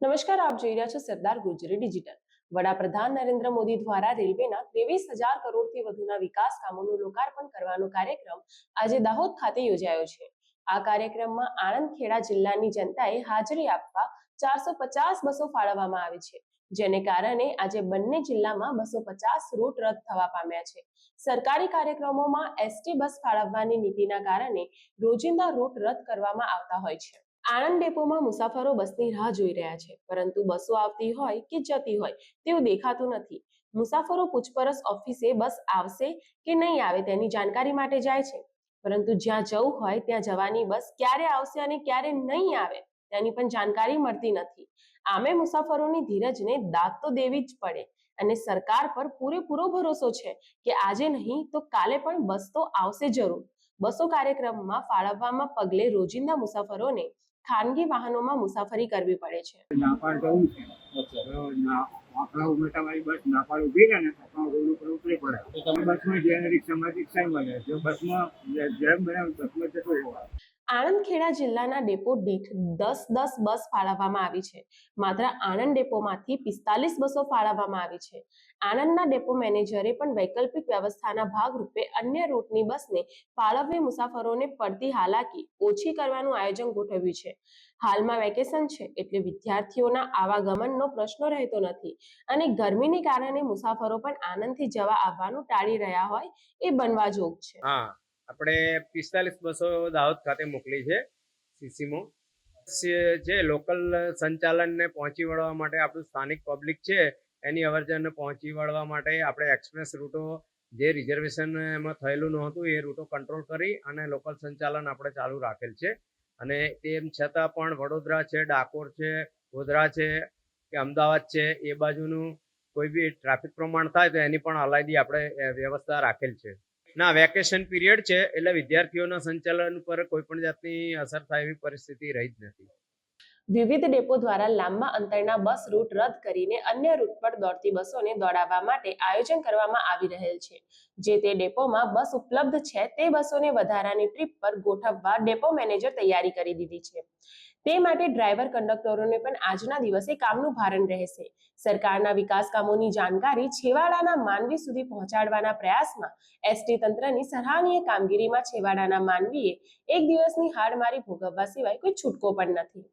નમસ્કાર, આપ જોઈ રહ્યા છો સરદાર ગુજરી ડિજિટલ. વડાપ્રધાન નરેન્દ્ર મોદી દ્વારા રેલવેના ત્રેવીસ હજાર કરોડથી વધુના વિકાસ કામોનું લોકાર્પણ કરવાનો કાર્યક્રમ આજે દાહોદ ખાતે યોજાયો છે. આ કાર્યક્રમમાં આણંદ ખેડા જિલ્લાની જનતાએ હાજરી આપવા ચારસો પચાસ બસો ફાળવવામાં આવી છે. જેને કારણે આજે બંને જિલ્લામાં બસો પચાસ રૂટ રદ થવા પામ્યા છે. સરકારી કાર્યક્રમોમાં એસટી બસ ફાળવવાની નીતિના કારણે રોજિંદા રૂટ રદ કરવામાં આવતા હોય છે. આણંદ ડેપોમાં મુસાફરો બસની રાહ જોઈ રહ્યા છે, પરંતુ બસો આવતી હોય કે જતી હોય તેવું દેખાતું નથી. મુસાફરો પૂછપરછ ઓફિસે બસ આવશે કે નહીં આવે તેની જાણકારી માટે જાય છે. પરંતુ જ્યાં જવું હોય ત્યાં જવાની બસ ક્યારે આવશે અને ક્યારે નહીં આવે તેની પણ જાણકારી મળતી નથી. આમે મુસાફરોની ધીરજને દાદ તો દેવી જ પડે અને સરકાર પર પૂરેપૂરો ભરોસો છે કે આજે નહીં તો કાલે પણ બસ તો આવશે જરૂર. બસો કાર્યક્રમમાં ફાળવવામાં પગલે રોજિંદા મુસાફરોને ખાનગી વાહનોમાં મુસાફરી કરવી પડે છે. નાપાડ જવું છે. તો ઉમેટાવાળી બસ નાપાડ ઊભી રહે ને તો રોડ ઉપર ઉતરી પડે. બસમાં જે રિક્ષામાં રિક્ષા મળે જો બસમાં જેમ બને બસમાં જતો રહેવાય આણંદ ખેડા જિલ્લાના ડેપો દીઠ દસ દસ બસ ફાળવવામાં આવી છે. માત્ર આણંદ ડેપોમાંથી પિસ્તાલીસ બસો ફાળવવામાં આવી છે. આણંદના ડેપો મેનેજરે પણ વૈકલ્પિક વ્યવસ્થાના ભાગરૂપે અન્ય રૂટની બસને ફાળવવી મુસાફરોને પડતી હાલાકી ઓછી કરવાનું આયોજન ગોઠવ્યું છે. હાલમાં વેકેશન છે એટલે વિદ્યાર્થીઓના આવાગમનનો પ્રશ્ન રહેતો નથી અને ગરમીને કારણે મુસાફરો પણ આનંદથી જવા આવવાનું ટાળી રહ્યા હોય એ બનવા જોગ છે. આપણે પિસ્તાલીસ બસો દાહોદ ખાતે મોકલી છે સીસીમો. જે લોકલ સંચાલનને પહોંચી વળવા માટે આપણું સ્થાનિક પબ્લિક છે, એની અવરજનને પહોંચી વળવા માટે આપણે એક્સપ્રેસ રૂટો જે રિઝર્વેશન એમાં થયેલું નહોતું, એ રૂટો કંટ્રોલ કરી અને લોકલ સંચાલન આપણે ચાલુ રાખેલ છે. અને તેમ છતાં પણ વડોદરા છે, ડાકોર છે, ગોધરા છે, કે અમદાવાદ છે, એ બાજુનું કોઈ બી ટ્રાફિક પ્રમાણ થાય તો એની પણ અલાયદી આપણે વ્યવસ્થા રાખેલ છે. ના વેકેશન પીરિયડ છે, એટલે વિદ્યાર્થીઓના સંચાલન પર કોઈ પણ જાતની અસર થાય એવી પરિસ્થિતિ રહી જ નથી. વિવિધ ડેપો દ્વારા લાંબા અંતરના બસ રૂટ રદ કરીને અન્ય રૂટ પર દોડતી બસોને દોડાવવા માટે આયોજન કરવામાં આવી રહેલ છે. જે તે ડેપોમાં બસ ઉપલબ્ધ છે, તે બસોને વધારાની ટ્રીપ પર ગોઠવવા ડેપો મેનેજર તૈયારી કરી દીધી છે. તે માટે ડ્રાઈવર કંડક્ટરોને પણ આજના દિવસે કામનું ભારણ રહેશે. સરકારના વિકાસ કામોની જાણકારી છેવાડાના માનવી સુધી પહોંચાડવાના પ્રયાસમાં એસટી તંત્રની સરાહનીય કામગીરીમાં છેવાડાના માનવીએ એક દિવસની હાડમારી ભોગવવા સિવાય કોઈ છૂટકો પણ નથી.